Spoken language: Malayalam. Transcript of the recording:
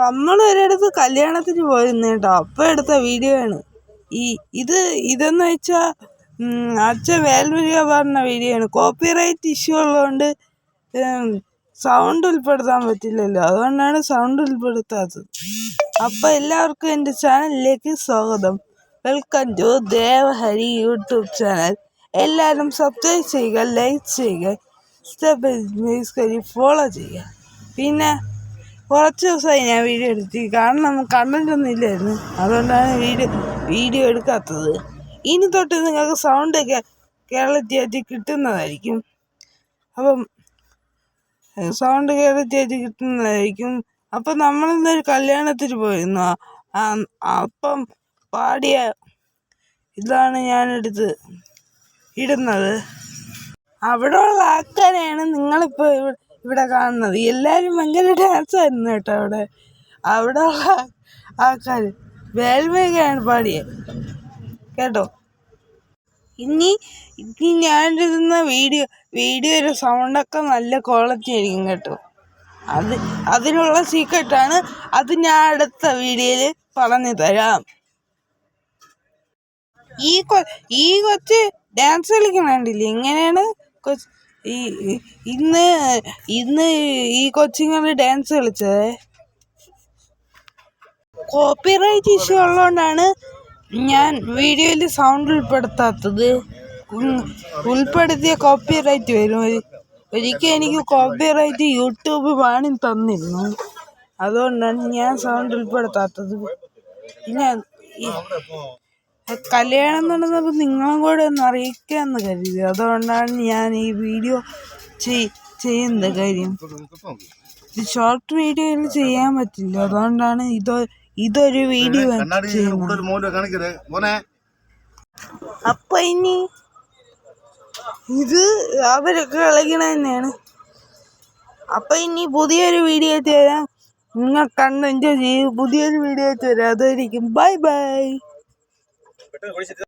നമ്മൾ ഒരിടത്ത് കല്യാണത്തിന് പോയിരുന്നു കേട്ടോ അപ്പം എടുത്ത വീഡിയോ ആണ് ഈ ഇത് ഇതെന്ന് വെച്ചാൽ അച്ഛൻ വേൽമുരുക പറഞ്ഞ വീഡിയോ ആണ് കോപ്പിറൈറ്റ് ഇഷ്യൂ ഉള്ളതുകൊണ്ട് സൗണ്ട് ഉൾപ്പെടുത്താൻ പറ്റില്ലല്ലോ. അതുകൊണ്ടാണ് സൗണ്ട് ഉൾപ്പെടുത്താത്തത്. അപ്പം എല്ലാവർക്കും എന്റെ ചാനലിലേക്ക് സ്വാഗതം. Welcome to Devahari YouTube channel. എല്ലാവരും സബ്സ്ക്രൈബ് ചെയ്യുക ലൈക്ക് ചെയ്യുക സ്റ്റെപ്പ് ഫോളോ ചെയ്യുക. പിന്നെ കുറച്ച് ദിവസമായി ഞാൻ വീഡിയോ എടുത്തി. കാരണം കണ്ടന്റ് ഒന്നും ഇല്ലായിരുന്നു. അതുകൊണ്ടാണ് വീഡിയോ വീഡിയോ എടുക്കാത്തത്. ഇനി തൊട്ട് നിങ്ങൾക്ക് സൗണ്ടൊക്കെ കേരളത്തിയായിട്ട് കിട്ടുന്നതായിരിക്കും. അപ്പം സൗണ്ട് കേരളത്തിയായിട്ട് കിട്ടുന്നതായിരിക്കും. അപ്പം നമ്മളിന്നൊരു കല്യാണത്തിന് പോയിരുന്നു. അപ്പം പാടിയ ഇതാണ് ഞാനെടുത്ത് ഇടുന്നത്. അവിടെ ഉള്ള ആൾക്കാരെയാണ് നിങ്ങളിപ്പോൾ ഇവിടെ ഇവിടെ കാണുന്നത്. എല്ലാവരും ഭയങ്കര ഡാൻസ് ആയിരുന്നു കേട്ടോ അവിടെ. അവിടെ ഉള്ള ആൾക്കാർ വേൽവേഗയാണ് പാടിയത്. കേട്ടോ? ഇനി ഇനി ഞാൻ ഇരുന്ന വീഡിയോ വീഡിയോയുടെ സൗണ്ടൊക്കെ നല്ല ക്വാളിറ്റി ആയിരിക്കും കേട്ടോ. അത് അതിനുള്ള സീക്രട്ടാണ് അത് ഞാൻ അടുത്ത വീഡിയോയിൽ പറഞ്ഞു തരാം. ഈ കൊ ഈ കൊച്ച് ഡാൻസ് കളിക്കണ ഇങ്ങനെയാണ് കൊച്ച് ഈ ഇന്ന് ഇന്ന് ഈ കൊച്ചിങ്ങനെ ഡാൻസ് കളിച്ചത് കോപ്പിറൈറ്റ് ഇഷ്യൂ ഉള്ളതുകൊണ്ടാണ് ഞാൻ വീഡിയോയിൽ സൗണ്ട് ഉൾപ്പെടുത്താത്തത്. ഉൾപ്പെടുത്തിയ കോപ്പിറൈറ്റ് വരും. ഒരിക്കലും എനിക്ക് കോപ്പിറൈറ്റ് യൂട്യൂബ് വാണി തന്നിരുന്നു. അതുകൊണ്ടാണ് ഞാൻ സൗണ്ട് ഉൾപ്പെടുത്താത്തത്. ഈ കല്യാണം നടന്നപ്പോൾ നിങ്ങളും കൂടെ ഒന്ന് അറിയിക്കാമെന്ന് കരുതി. അതുകൊണ്ടാണ് ഞാൻ ഈ വീഡിയോ ചെയ് ചെയ്യുന്നത് കാര്യം. ഇത് ഷോർട്ട് വീഡിയോയിൽ ചെയ്യാൻ പറ്റില്ല. അതുകൊണ്ടാണ് ഇതോ ഇതൊരു വീഡിയോ അപ്പൊ ഇനി ഇത് അവരൊക്കെ കളിക്കണ തന്നെയാണ്. അപ്പൊ ഇനി പുതിയൊരു വീഡിയോ തരാം നിങ്ങൾ കണ്ട് എൻജോയ് ചെയ്യും. പുതിയൊരു വീഡിയോ തരാം അതായിരിക്കും ബൈ ബൈ பெற்று ஒளி